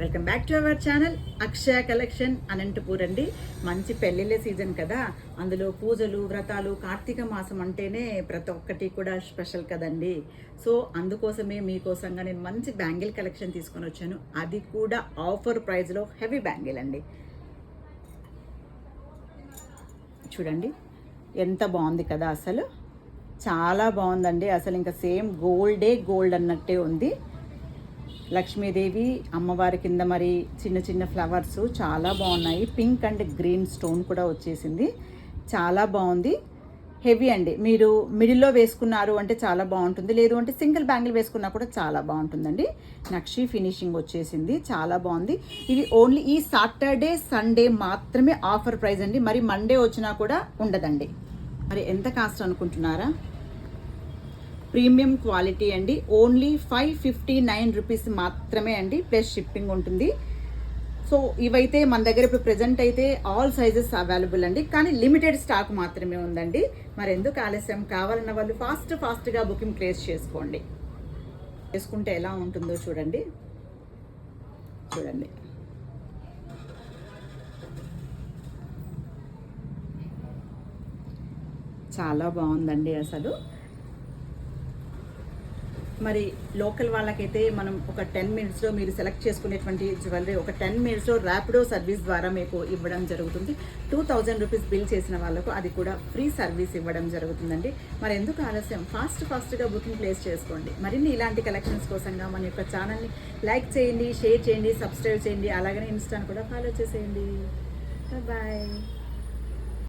Welcome back to our channel. Akshaya collection Anantapur అండి. మంచి పెళ్ళిళ్ళ సీజన్ కదా. అందులో పూజలు వ్రతాలు కార్తీక మాసం అంటేనే ప్రతి ఒక్కటి కూడా స్పెషల్ కదండి. సో అందుకోసమే మీకోసంగా నేను మంచి బ్యాంగిల్ కలెక్షన్ తీసుకొని వచ్చాను. అది కూడా ఆఫర్ ప్రైస్లో హెవీ బ్యాంగిల్ అండి. చూడండి ఎంత బాగుంది కదా అసలు. చాలా బాగుందండి. అసలు ఇంకా సేమ్ గోల్డే గోల్డ్ అన్నట్టే ఉంది. లక్ష్మీదేవి అమ్మవారి కింద మరి చిన్న చిన్న ఫ్లవర్స్ చాలా బాగున్నాయి. పింక్ అండ్ గ్రీన్ స్టోన్ కూడా వచ్చేసింది. చాలా బాగుంది. హెవీ అండి. మీరు మిడిల్లో వేసుకున్నారు అంటే చాలా బాగుంటుంది. లేదు అంటే సింగిల్ బ్యాంగిల్ వేసుకున్నా కూడా చాలా బాగుంటుందండి. నక్షి ఫినిషింగ్ వచ్చేసింది. చాలా బాగుంది. ఇది ఓన్లీ ఈ సాటర్డే సండే మాత్రమే ఆఫర్ ప్రైస్ అండి. మరి మండే వచ్చినా కూడా ఉండదండి. మరి ఎంత కాస్ట్ అనుకుంటున్నారా? ప్రీమియం క్వాలిటీ అండి. Only five fifty nine rupees మాత్రమే అండి. ప్లస్ షిప్పింగ్ ఉంటుంది. సో ఇవైతే మన దగ్గర ఇప్పుడు ప్రెజెంట్ అయితే ఆల్ సైజెస్ అవైలబుల్ అండి. కానీ లిమిటెడ్ స్టాక్ మాత్రమే ఉందండి. మరి ఎందుకు ఆలస్యం? కావాలన్న వాళ్ళు ఫాస్ట్ ఫాస్ట్గా బుకింగ్ ప్లేస్ చేసుకోండి. చేసుకుంటే ఎలా ఉంటుందో చూడండి. చూడండి. చాలా బాగుందండి అసలు. మరి లోకల్ వాళ్ళకైతే మనం ఒక టెన్ మినిట్స్లో మీరు సెలెక్ట్ చేసుకునేటువంటి జ్యువెలరీ ఒక టెన్ మినిట్స్లో ర్యాపిడో సర్వీస్ ద్వారా మీకు ఇవ్వడం జరుగుతుంది. టూ థౌజండ్ రూపీస్ బిల్ చేసిన వాళ్ళకు అది కూడా ఫ్రీ సర్వీస్ ఇవ్వడం జరుగుతుందండి. మరి ఎందుకు ఆలస్యం? ఫాస్ట్ ఫాస్ట్గా బుకింగ్ ప్లేస్ చేసుకోండి. మరిన్ని ఇలాంటి కలెక్షన్స్ కోసంగా మన యొక్క ఛానల్ని లైక్ చేయండి షేర్ చేయండి సబ్స్క్రైబ్ చేయండి అలాగనే ఇన్స్టాను కూడా ఫాలో చేసేయండి. బాయ్.